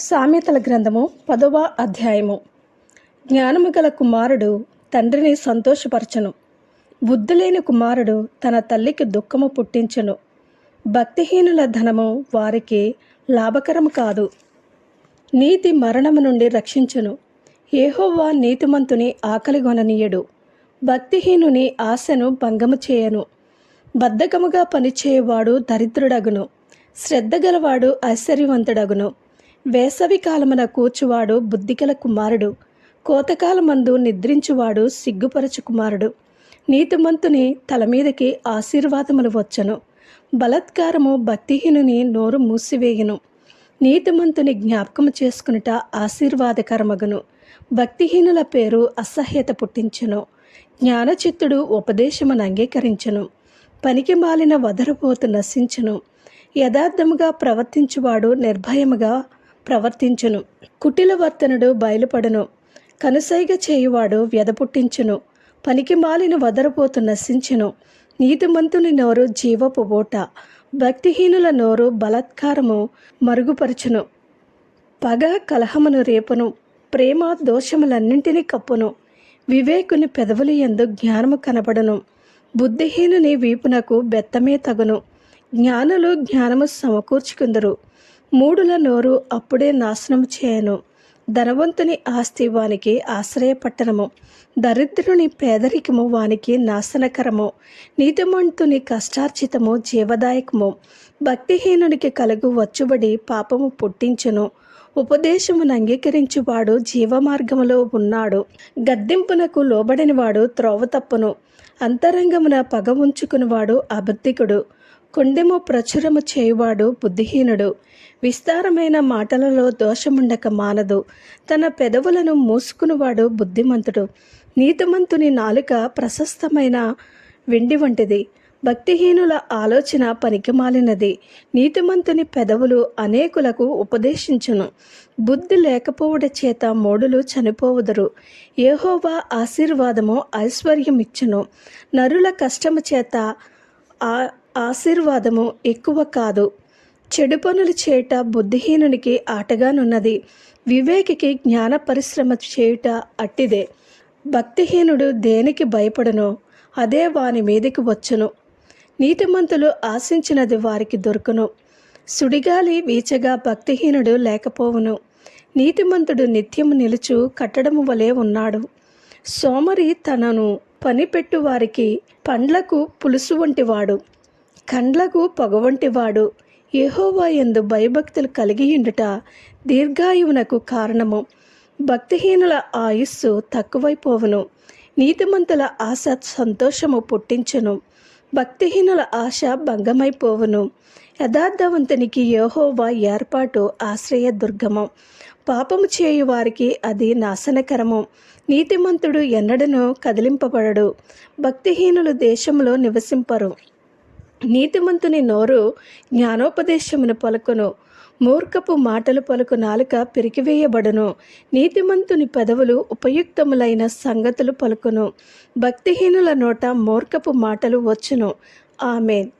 సామెతల గ్రంథము పదవ అధ్యాయము. జ్ఞానము గల కుమారుడు తండ్రిని సంతోషపరచను. బుద్ధులేని కుమారుడు తన తల్లికి దుఃఖము పుట్టించును. భక్తిహీనుల ధనము వారికి లాభకరము కాదు. నీతి మరణము నుండి రక్షించును. ఏహోవా నీతిమంతుని ఆకలిగొననీయడు భక్తిహీనుని ఆశను భంగము చేయను. బద్ధకముగా పనిచేయవాడు దరిద్రుడగును. శ్రద్ధ గలవాడు ఐశ్వర్యవంతుడగును. వేసవి కాలమున కూర్చువాడు బుద్ధిగల కుమారుడు. కోతకాలమందు నిద్రించువాడు సిగ్గుపరచు కుమారుడు. నీతిమంతుని తల మీదకి ఆశీర్వాదములు వచ్చను. బలత్కారము భక్తిహీనుని నోరు మూసివేయును. నీతిమంతుని జ్ఞాపకము చేసుకునుట ఆశీర్వాదకరమగును. భక్తిహీనుల పేరు అసహ్యత పుట్టించును. జ్ఞానచిత్తుడు ఉపదేశమును అంగీకరించను. పనికి మాలిన వదరపోతు నశించును. యథార్థముగా ప్రవర్తించువాడు నిర్భయముగా ప్రవర్తించును. కుటిల వర్తనుడు బయలుపడును. కనుసైగ చేయువాడు వ్యధపుట్టించును పనికి మాలిన వదరపోతు నశించును. నీతిమంతుని నోరు జీవపు ఓట భక్తిహీనుల నోరు బలాత్కారము మరుగుపరచును. పగ కలహమును రేపును. ప్రేమ దోషములన్నింటినీ కప్పును. వివేకుని పెదవులు ఎందు జ్ఞానము కనబడును. బుద్ధిహీనుని వీపునకు బెత్తమే తగును. జ్ఞానులు జ్ఞానము సమకూర్చుకుందరు. మూడుల నోరు అప్పుడే నాశనం చేయను. ధనవంతుని ఆస్తి వానికి ఆశ్రయపట్టణము దరిద్రుని పేదరికము వానికి నాశనకరము. నీతిమంతుని కష్టార్జితము జీవదాయకము. భక్తిహీనునికి కలుగు వచ్చుబడి పాపము పుట్టించును. ఉపదేశమును అంగీకరించువాడు జీవమార్గములో ఉన్నాడు. గద్దింపునకు లోబడినవాడు త్రోవ తప్పును. అంతరంగమున పగ ఉంచుకునివాడు అబద్ధికుడు. కొండెము ప్రచురము చేయువాడు బుద్ధిహీనుడు. విస్తారమైన మాటలలో దోషముండక మానదు. తన పెదవులను మూసుకునివాడు బుద్ధిమంతుడు. నీతిమంతుని నాలుక ప్రశస్తమైన వెండి వంటిది. భక్తిహీనుల ఆలోచన పనికిమాలినది. నీతిమంతుని పెదవులు అనేకులకు ఉపదేశించును. బుద్ధి లేకపోవడ చేత మోడులు చనిపోవుదరు. ఏహోవా ఆశీర్వాదము ఐశ్వర్యమిచ్చును. నరుల కష్టము చేత ఆ ఆశీర్వాదము ఎక్కువ కాదు. చెడు పనులు చేయుట బుద్ధిహీనునికి ఆటగానున్నది. వివేకికి జ్ఞాన పరిశ్రమ చేయుట అట్టిదే. భక్తిహీనుడు దేనికి భయపడను? అదే వాని మీదకి వచ్చును. నీతిమంతులు ఆశించినది వారికి దొరుకును. సుడిగాలి వీచగా భక్తిహీనుడు లేకపోవును. నీతిమంతుడు నిత్యము నిలుచు కట్టడము వలె ఉన్నాడు. సోమరి తనను పనిపెట్టు వారికి పండ్లకు పులుసు వంటివాడు. కండ్లకు పొగవంటివాడు. వంటివాడు ఎందు భయభక్తులు కలిగియుండుట దీర్ఘాయువునకు కారణము. భక్తిహీనుల ఆయుస్సు తక్కువైపోవును. నీతిమంతుల ఆశ సంతోషము పుట్టించును. భక్తిహీనుల ఆశ భంగమైపోవును. యథార్థవంతునికి యెహోవా ఏర్పాటు ఆశ్రయ దుర్గము పాపము చేయు వారికి అది నాశనకరము. నీతిమంతుడు ఎన్నడను కదిలింపబడడు. భక్తిహీనులు దేశంలో నివసింపరు. నీతిమంతుని నోరు జ్ఞానోపదేశమును పలుకును. మూర్ఖపు మాటలు పలుకు నాలుక పెరికివేయబడును. నీతిమంతుని పెదవులు ఉపయుక్తములైన సంగతులు పలుకును. భక్తిహీనుల నోట మూర్ఖపు మాటలు వచ్చును. ఆమెన్.